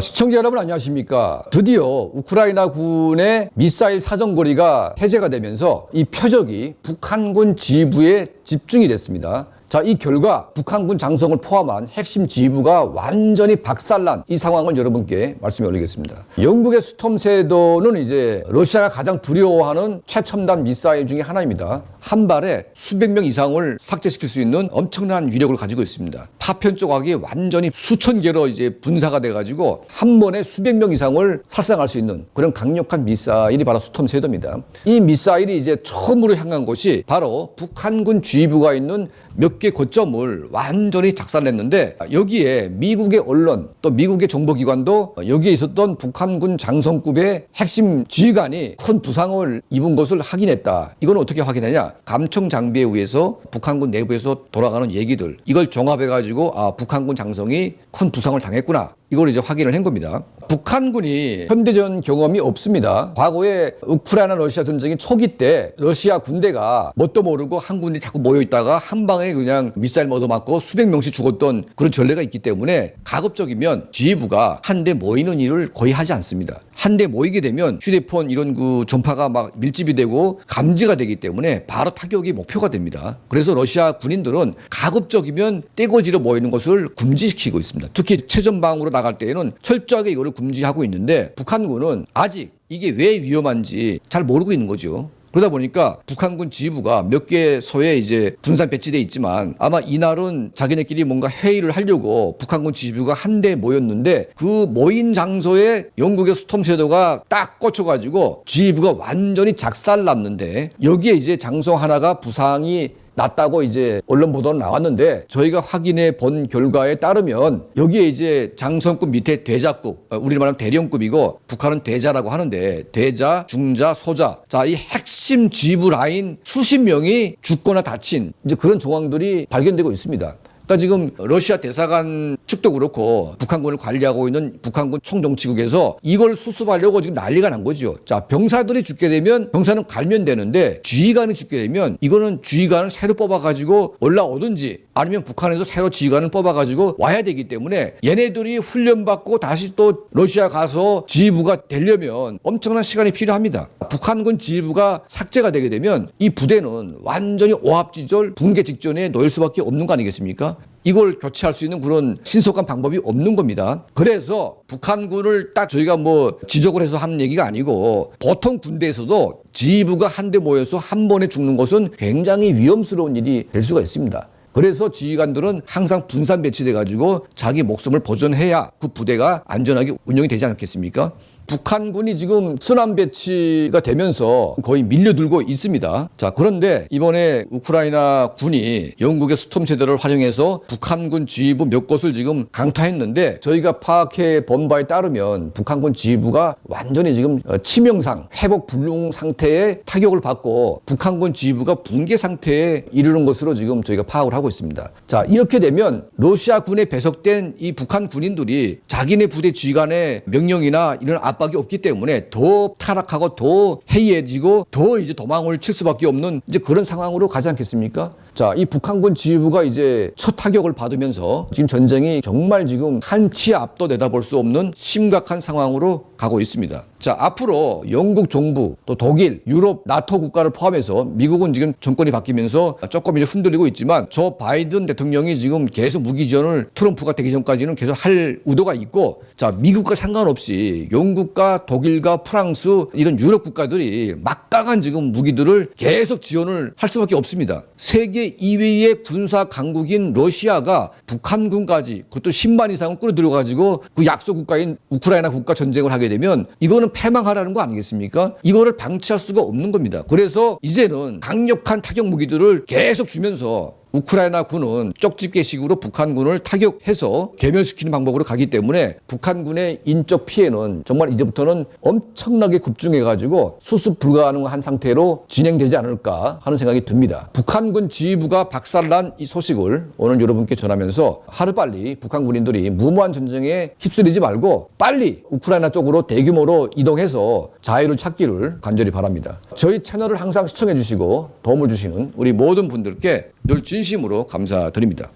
시청자 여러분 안녕하십니까. 드디어 우크라이나 군의 미사일 사정거리가 해제가 되면서 이 표적이 북한군 지휘부에 집중이 됐습니다. 자, 이 결과 북한군 장성을 포함한 핵심 지휘부가 완전히 박살난 이 상황을 여러분께 말씀해 올리겠습니다. 영국의 스톰세더는 이제 러시아가 가장 두려워하는 최첨단 미사일 중에 하나입니다. 한 발에 수백 명 이상을 삭제시킬 수 있는 엄청난 위력을 가지고 있습니다. 파편 조각이 완전히 수천 개로 이제 분사가 돼가지고 한 번에 수백 명 이상을 살상할 수 있는 그런 강력한 미사일이 바로 스톰세더입니다. 이 미사일이 이제 처음으로 향한 곳이 바로 북한군 지휘부가 있는 몇개 거점을 완전히 작살냈는데 여기에 미국의 언론 또 미국의 정보기관도 여기에 있었던 북한군 장성급의 핵심 지휘관이 큰 부상을 입은 것을 확인했다. 이건 어떻게 확인하냐? 감청 장비에 의해서 북한군 내부에서 돌아가는 얘기들 이걸 종합해 가지고 아 북한군 장성이 큰 부상을 당했구나. 이걸 이제 확인을 한 겁니다. 북한군이 현대전 경험이 없습니다. 과거에 우크라이나 러시아 전쟁의 초기 때 러시아 군대가 뭣도 모르고 한 군데 자꾸 모여 있다가 한 방에 그냥 미사일 얻어맞고 수백 명씩 죽었던 그런 전례가 있기 때문에 가급적이면 지휘부가 한대 모이는 일을 거의 하지 않습니다. 한대 모이게 되면 휴대폰 이런 그 전파가 막 밀집이 되고 감지가 되기 때문에 바로 타격이 목표가 됩니다. 그래서 러시아 군인들은 가급적이면 떼거지로 모이는 것을 금지시키고 있습니다. 특히 최전방으로 나갈 때에는 철저하게 이거를 금지하고 있는데 북한군은 아직 이게 왜 위험한지 잘 모르고 있는 거죠. 그러다 보니까 북한군 지휘부가 몇 개 소에 이제 분산 배치돼 있지만 아마 이날은 자기네끼리 뭔가 회의를 하려고 북한군 지휘부가 한대 모였는데 그 모인 장소에 영국의 스톰쉐도가 딱 꽂혀가지고 지휘부가 완전히 작살났는데 여기에 이제 장소 하나가 부상이 났다고 이제 언론 보도는 나왔는데 저희가 확인해 본 결과에 따르면 여기에 이제 장성급 밑에 대자급 어, 우리 말하면 대령급이고 북한은 대자라고 하는데 대자, 중자, 소자 자 이 핵심 지휘부 라인 수십 명이 죽거나 다친 이제 그런 정황들이 발견되고 있습니다. 그러니까 지금 러시아 대사관 측도 그렇고 북한군을 관리하고 있는 북한군 총정치국에서 이걸 수습하려고 지금 난리가 난 거죠. 자, 병사들이 죽게 되면 병사는 갈면 되는데 지휘관이 죽게 되면 이거는 지휘관을 새로 뽑아가지고 올라오든지 아니면 북한에서 새로 지휘관을 뽑아가지고 와야 되기 때문에 얘네들이 훈련받고 다시 또 러시아 가서 지휘부가 되려면 엄청난 시간이 필요합니다. 북한군 지휘부가 삭제가 되게 되면 이 부대는 완전히 오합지졸 붕괴 직전에 놓일 수밖에 없는 거 아니겠습니까? 이걸 교체할 수 있는 그런 신속한 방법이 없는 겁니다. 그래서 북한군을 딱 저희가 뭐 지적을 해서 하는 얘기가 아니고 보통 군대에서도 지휘부가 한데 모여서 한 번에 죽는 것은 굉장히 위험스러운 일이 될 수가 있습니다. 그래서 지휘관들은 항상 분산 배치돼 가지고 자기 목숨을 보존해야 그 부대가 안전하게 운영이 되지 않겠습니까? 북한군이 지금 순환 배치가 되면서 거의 밀려들고 있습니다. 자, 그런데 이번에 우크라이나 군이 영국의 스톰 세대를 활용해서 북한군 지휘부 몇 곳을 지금 강타했는데 저희가 파악해 본 바에 따르면 북한군 지휘부가 완전히 지금 어, 치명상, 회복 불능 상태의 타격을 받고 북한군 지휘부가 붕괴 상태에 이르는 것으로 지금 저희가 파악을 하고 있습니다. 자, 이렇게 되면 러시아 군에 배속된 이 북한 군인들이 자기네 부대 지휘관의 명령이나 이런 압 박이 없기 때문에 더 타락하고 더 해이해지고 더 이제 도망을 칠 수밖에 없는 이제 그런 상황으로 가지 않겠습니까? 자, 이 북한군 지휘부가 이제 첫 타격을 받으면서 지금 전쟁이 정말 지금 한치 앞도 내다볼 수 없는 심각한 상황으로 가고 있습니다. 자, 앞으로 영국 정부 또 독일, 유럽, 나토 국가를 포함해서 미국은 지금 정권이 바뀌면서 조금 이제 흔들리고 있지만 저 바이든 대통령이 지금 계속 무기 지원을 트럼프가 되기 전까지는 계속 할 의도가 있고 자, 미국과 상관없이 영국과 독일과 프랑스 이런 유럽 국가들이 막강한 지금 무기들을 계속 지원을 할 수밖에 없습니다. 세계 2위의 군사 강국인 러시아가 북한군까지 그것도 10만 이상을 끌어들여 가지고 그 약소 국가인 우크라이나 국가 전쟁을 하게 되면 이거는 패망하라는 거 아니겠습니까? 이거를 방치할 수가 없는 겁니다. 그래서 이제는 강력한 타격 무기들을 계속 주면서 우크라이나 군은 쪽집게식으로 북한군을 타격해서 괴멸시키는 방법으로 가기 때문에 북한군의 인적 피해는 정말 이제부터는 엄청나게 급증해가지고 수습 불가능한 상태로 진행되지 않을까 하는 생각이 듭니다. 북한군 지휘부가 박살난 이 소식을 오늘 여러분께 전하면서 하루빨리 북한 군인들이 무모한 전쟁에 휩쓸리지 말고 빨리 우크라이나 쪽으로 대규모로 이동해서 자유를 찾기를 간절히 바랍니다. 저희 채널을 항상 시청해 주시고 도움을 주시는 우리 모든 분들께 늘 진심으로 감사드립니다.